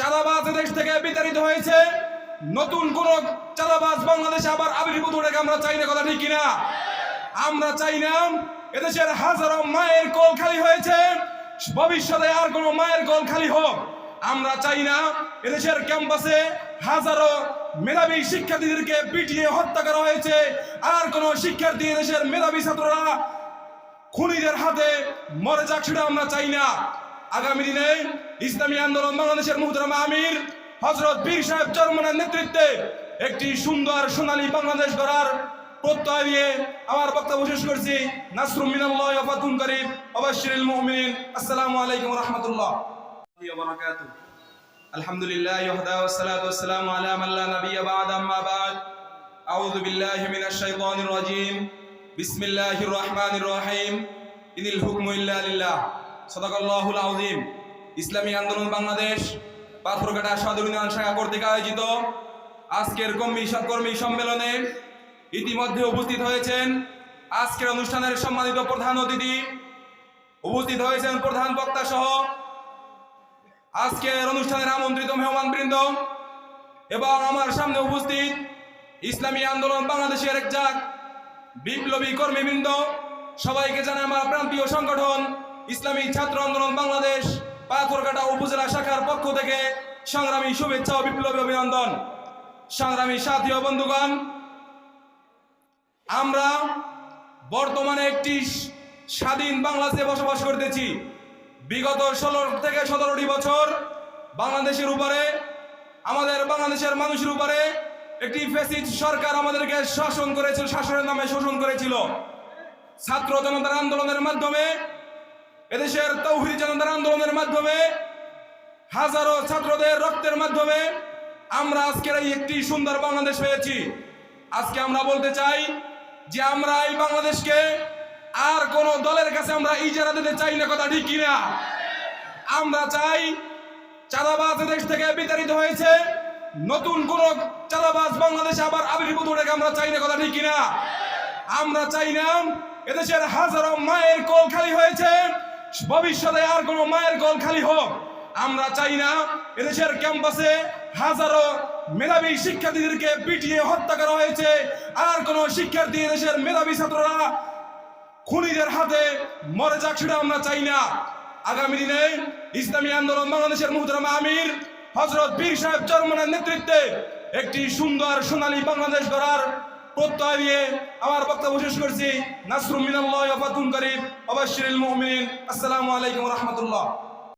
চাঁদাবাজ দেশ থেকে বিতাড়িত হয়েছে। নতুন কোন চাঁদাবাজ বাংলাদেশে আবার আবির্ভূত হতে আমরা চাই না কথা ঠিক কিনা? আমরা চাই না এদেশের হাজারো মায়ের কল খালি হয়েছে, ভবিষ্যতে আর কোনো মায়ের কল খালি হোক। আমরা চাই না এদেশের ক্যাম্পাসে হাজারো মেধাবী শিক্ষার্থীদেরকে পিটিয়ে হত্যা করা হয়েছে, আর কোনো শিক্ষার্থী এদেশের মেধাবী ছাত্ররা খুনিদের হাতে মরে যাক, সেটা আমরা চাই না। আগামী দিনে ইসলামী আন্দোলন বাংলাদেশের মুহতারামা আমির হজরত বীর সাহেব চরমনের নেতৃত্বে একটি সুন্দর সোনালী বাংলাদেশ গড়ার প্রত্যয় দিয়ে আমার বক্তব্য শেষ করছি। নাসরুম মিনাল্লাহ করিম অবশ্যিরুল মুমিনিন। আসসালামু আলাইকুম ওয়া রাহমাতুল্লাহ। ওয়া বারাকাতুহু। আলহামদুলিল্লাহ ওয়াহদা ওয়াসসালাতু ওয়াসসালামু আলা মান লা নাবিয়্যা বা'দা আম্মা বা'দ। আউযু বিল্লাহি মিনাশ শাইতানির রাজীম। বিসমিল্লাহির রহমানির রহিম। ইনিল হুকমু ইল্লা লিল্লাহ। সাদাকাল্লাহুল আযীম। ইসলামী আন্দোলন বাংলাদেশ, পাথরঘাটা সদর ইউনিয়ন শাখা কর্তৃক আয়োজিত আজকের কর্মী কর্মী সম্মেলনে ইতিমধ্যে উপস্থিত হয়েছেন আজকের অনুষ্ঠানের সম্মানিত প্রধান অতিথি। উপস্থিত হয়েছেন প্রধান বক্তা সহ আজকের অনুষ্ঠানের আমন্ত্রিত মেহমান বৃন্দ এবং আমার সামনে উপস্থিত ইসলামী আন্দোলন বাংলাদেশের এক জাক বিপ্লবী কর্মীবৃন্দ। সবাইকে জানাই আমার প্রান্তীয় সংগঠন ইসলামী ছাত্র আন্দোলন বাংলাদেশ পাথরঘাটা উপজেলা শাখার পক্ষ থেকে সংগ্রামী শুভেচ্ছা ও বিপ্লবী অভিনন্দন। সংগ্রামী সাথী বন্ধুগণ, আমরা বর্তমানে একটি স্বাধীন বাংলাদেশে বসবাস করতেছি। বিগত ষোলো থেকে সতেরোটি বছর বাংলাদেশের উপরে, আমাদের বাংলাদেশের মানুষের উপরে একটি ফেসিড সরকার আমাদেরকে শাসন করেছিল, শাসনের নামে শোষণ করেছিল। ছাত্র জনতার আন্দোলনের মাধ্যমে এদেশের তৌহিদ জনতার আন্দোলনের মাধ্যমে হাজারো ছাত্রদের রক্তের মাধ্যমে আমরা আজকের এই একটি সুন্দর বাংলাদেশ পেয়েছি। আজকে আমরা বলতে চাই যে আমরা এই বাংলাদেশকে আর কোন দলের কাছে আমরা ইজারা দিতে চাই না, কথা ঠিক কিনা? আমরা চাই চাঁদাবাজ দেশ থেকে বিতাড়িত হয়েছে, নতুন কোন চাঁদাবাজ বাংলাদেশে আবার আবির্ভূত হতে আমরা চাই না, কথা ঠিক কিনা? আমরা চাই না এদেশের হাজারো মায়ের কোল খালি হয়েছে ভবিষ্যতে আর কোনো মায়ের কোল খালি হোক। আমরা চাই না এদেশের ক্যাম্পাসে হাজারো মেধাবী শিক্ষার্থীদেরকে পিটিয়ে হত্যা করা হয়েছে। আর কোনো শিক্ষার্থী এদেশের মেধাবী ছাত্ররা খুনিদের হাতে মরে যাক সেটা আমরা চাই না। আগামী দিনে ইসলামী আন্দোলন বাংলাদেশের মুহতারামা আমির হজরত বীর সাহেব চরমনের নেতৃত্বে একটি সুন্দর সোনালী বাংলাদেশ গড়ার প্রত্যয় দিয়ে আমার বক্তব্য শেষ করছি। নাসরুম মিনাল্লাহ ওয়া ফাতুন করিম অবশ্যিরুল মুমিনিন। আসসালামু আলাইকুম রাহমাতুল্লাহ।